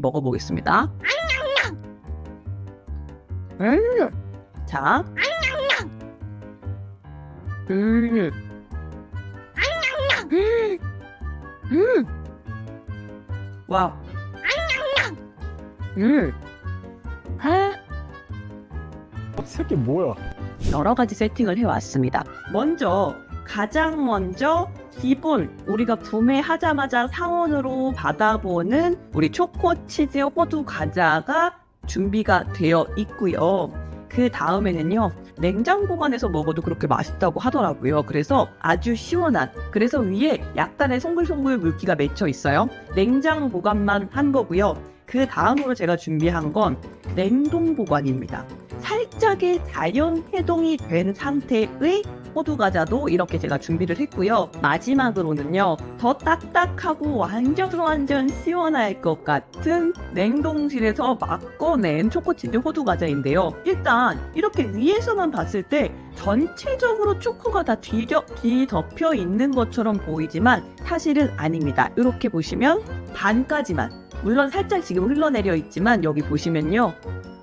먹어보겠습니다. 음, 자, 음, 음, 음, 와, 음, 아, 새끼 뭐야? 여러 가지 세팅을 해왔습니다. 먼저 가장 먼저 기본 우리가 구매하자마자 상온으로 받아보는 우리 초코 치즈 호두 과자가 준비가 되어 있고요. 그 다음에는요 냉장 보관해서 먹어도 그렇게 맛있다고 하더라고요. 그래서 아주 시원한 그래서 위에 약간의 송글송글 물기가 맺혀 있어요. 냉장 보관만 한 거고요. 그 다음으로 제가 준비한 건 냉동 보관입니다. 살짝의 자연 해동이 된 상태의 호두 과자도 이렇게 제가 준비를 했고요. 마지막으로는요, 더 딱딱하고 완전 완전 시원할 것 같은 냉동실에서 막 꺼낸 초코치즈 호두 과자인데요. 일단 이렇게 위에서만 봤을 때 전체적으로 초코가 다 뒤져, 뒤덮여 있는 것처럼 보이지만 사실은 아닙니다. 이렇게 보시면 반까지만 물론 살짝 지금 흘러내려 있지만 여기 보시면요.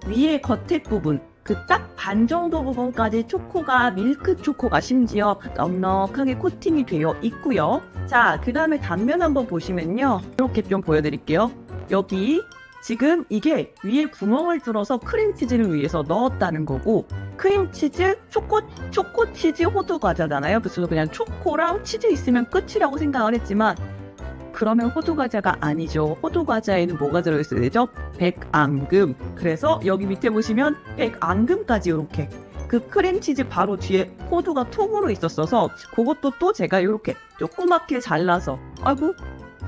위에 겉에 부분 그 딱 반 정도 부분까지 초코가 밀크 초코가 심지어 넉넉하게 코팅이 되어 있고요. 자, 그 다음에 단면 한번 보시면요. 이렇게 좀 보여드릴게요. 여기 지금 이게 위에 구멍을 뚫어서 크림치즈를 위해서 넣었다는 거고 크림치즈, 초코, 초코치즈 호두 과자잖아요. 그래서 그냥 초코랑 치즈 있으면 끝이라고 생각을 했지만 그러면 호두 과자가 아니죠. 호두 과자에는 뭐가 들어있어야 되죠? 백앙금. 그래서 여기 밑에 보시면 백앙금까지 이렇게 그 크림치즈 바로 뒤에 호두가 통으로 있었어서 그것도 또 제가 이렇게 조그맣게 잘라서 아이고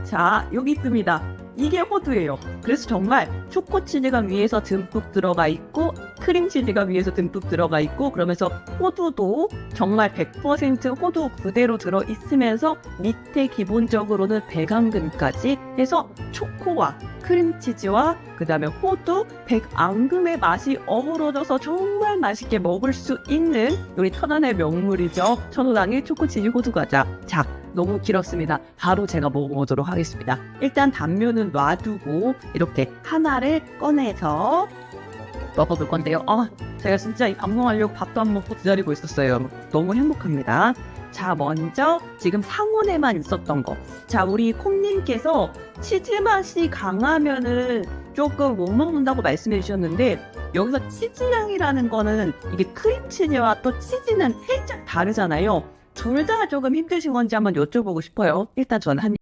자 여기 있습니다. 이게 호두예요. 그래서 정말 초코 치즈가 위에서 듬뿍 들어가 있고 크림 치즈가 위에서 듬뿍 들어가 있고 그러면서 호두도 정말 100% 호두 그대로 들어 있으면서 밑에 기본적으로는 백앙금까지 해서 초코와 크림치즈와 그 다음에 호두, 백앙금의 맛이 어우러져서 정말 맛있게 먹을 수 있는 우리 천안의 명물이죠. 천호당의 초코치즈 호두 과자. 자, 너무 길었습니다. 바로 제가 먹어보도록 하겠습니다. 일단 단면은 놔두고 이렇게 하나를 꺼내서 먹어볼 건데요. 아, 제가 진짜 이 방송하려고 밥도 안 먹고 기다리고 있었어요. 너무 행복합니다. 자, 먼저 지금 상온에만 있었던 거. 자, 우리 콩님께서 치즈 맛이 강하면은 조금 못 먹는다고 말씀해 주셨는데 여기서 치즈향이라는 거는 이게 크림치즈와 또 치즈는 살짝 다르잖아요. 둘 다 조금 힘드신 건지 한번 여쭤보고 싶어요. 일단 저는 한